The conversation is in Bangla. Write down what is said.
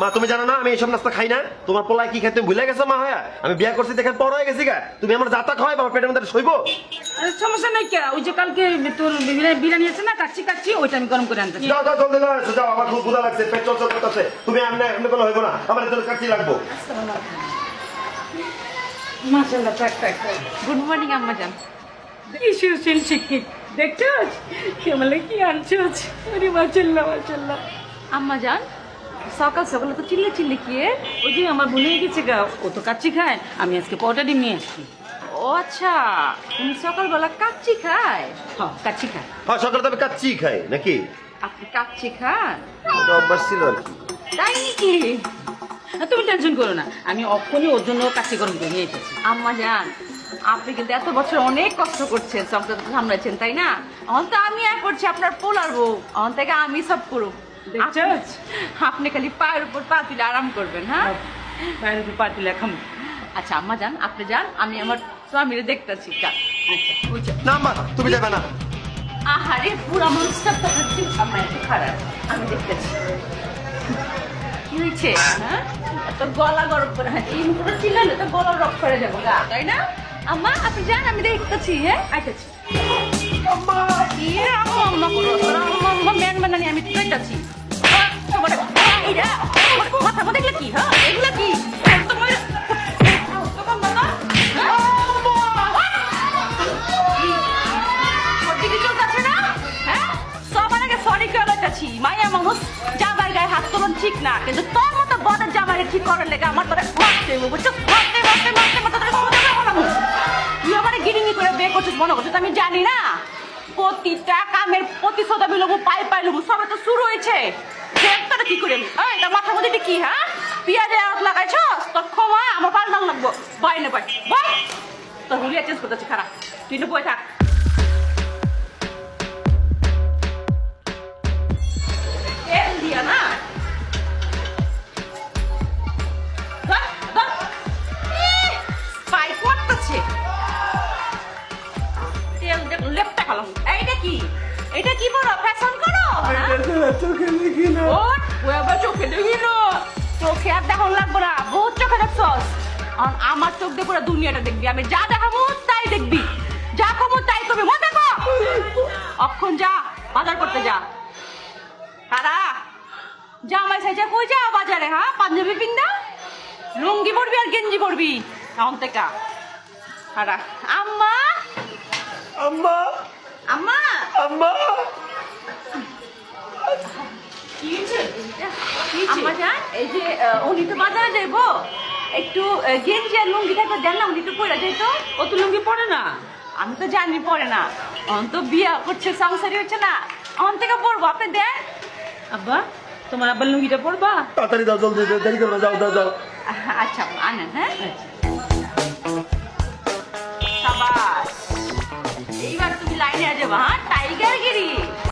মা তুমি জানো না আমি এইসব নাস্তা খাই না? তোমার পোলায় কি খাই তুমি ভুলে গেছো মা হয়া? আমি বিয়া করছি দেখে বড় হয়ে গেছি গা। তুমি আমার যাতা খাওয়াই আমার পেটের মধ্যে শৈব। সমস্যা নাই কে? ওই যে কালকে তোর বিরিয়ানি বিরিয়ানি আছে না কাচ্চি কাচ্চি ওইটা আমি গরম করে আনতেছি। যাও যাও জলদি যাও এসো, যাও আমার খুব ক্ষুধা লাগছে পেট চলচল করতেছে। তুমি এমনি এমনি কোনো হইব না আমার এত কাচ্চি লাগবো। মাশাআল্লাহ টাক টাক গুড মর্নিং আম্মা জান। কি সুশীল শিক্ষিত দেখছস কেমন কি আনছস? আরে মাশাআল্লাহ মাশাআল্লাহ। আম্মা জান সকাল সকালে তো চিল্লে চিল্লে এ? ওই যে আমার ভুলে গেছে গা ও তো কাচ্চি খায় আমি আজকে পরোটা ডিম নিয়ে আসছি। ও আচ্ছা তুমি সকালবেলা কাচ্চি খায়? হ্যাঁ কাচ্চি খায়। হ্যাঁ সকালে তো আমি কাচ্চি খাই নাকি? আপনি কাচ্চি খান? ওটা অভ্যাস ছিল আর কি। তাই নাকি? তুমি টেনশন করো না আমি অক্ষণই ওর জন্য কাচ্চি গরম করে নিয়ে এসেছি। আম্মা জান আপনি কিন্তু এত বছর অনেক কষ্ট করছেন সংসার সামলাচ্ছেন তাই না? অন তো আমি এক করছি আপনার পোলার বউ অন থেকে আমি সব করুক। দেখছস? আপনি- খালি পায়ের উপর পা আরাম করবেন হ্যাঁ? বাইরে তো পার্টি লেখাম আচ্ছা আম্মা যান আপনি যান আমি আমার স্বামীরে দেখতেছি যান আচ্ছা। না মা তুমি যাবে না। আহারে পুরা মানুষটা তো হচ্ছে আমার একটু খারাপ আমি দেখতেছি। কি হয়েছে? হ্যাঁ? এত গলা গরম করে হ্যাঁ এই মুখটা চিল্লালে তো গলা রক করে যাব গা তাই না? আম্মা আপনি যান আমি দেখতেছি হ্যাঁ? আইতেছি ইয়ে, আম্মা, আম্মা করো। ম্যানানি, আমি। আহ, তোমার- এইটা, তোমার মাথার মধ্যে এগুলো কি, হ্যাঁ? এগুলো কি? তোমার- তোমার মাথা? মাইয়া মানুষ জামাইয়ের গায়ে হাত তোলন ঠিক না কিন্তু তোর মতো বদের জামাইয়ের ঠিক করার লেগে আমার তোরে মারতে বুঝছ? মারতে, মারতে, মারতে, মারতে আমারে গিরিঙ্গি করে বিয়ে করছিস মনে করছিস আমি জানি না প্রতিটা কামের প্রতিশোধ আমি লোক পাই পাই লোক সবে তো শুরু হয়েছে। তোরা কি করে এই এটা মাথার মধ্যে কি হ্যাঁ? পিয়াজে আট লাগাইছ? তোর ক্ষমা, আমার পাল্টান লাগবো। বাই না বাই বাই তোর হুলিয়া চেঞ্জ করতেছি, খারাপ। তুই বই থাক। এটা কি বড় ফ্যাশন করো? হ্যাঁ? ওঠ, ওই আবার চোখে দেখি না। চোখে আর দেখান লাগবো না। বহুত চোখে দেখছস। আর আমার চোখ দিয়ে পুরো দুনিয়াটা দেখবি। আমি যা দেখাবো তাই দেখবি। যা খাব তাই করবি মনে দেখো অক্ষণ যা বাজার করতে যা। তারা জামাই সাইজা কই যা বাজারে হ্যাঁ? পাঞ্জাবি পিন্দা লুঙ্গি পরবি আর গেঞ্জি পরবি? এখন থেকে। তারা আম্মা? আম্মা? আম্মা? আম্মা কি হয়েছে? আম্মা জান এই যে উনি তো বাজারে যাইবো। একটু আহ, গেঞ্জি আর লুঙ্গি থাকতে দেন না উনি একটু পরে যাইতো। ও তো লুঙ্গি পড়ে না? আমি তো জানি পরে না। অন তো বিয়া করছে সংসারই হচ্ছে না। অন থেকে পড়ব আপনি দেন। আব্বা তোমার আব্বার লুঙ্গিটা পরবা? তাড়াতাড়ি দাও জলদি দেরি করো না, যাও যাও যাও। আচ্ছা আনেন হ্যাঁ? আচ্ছা।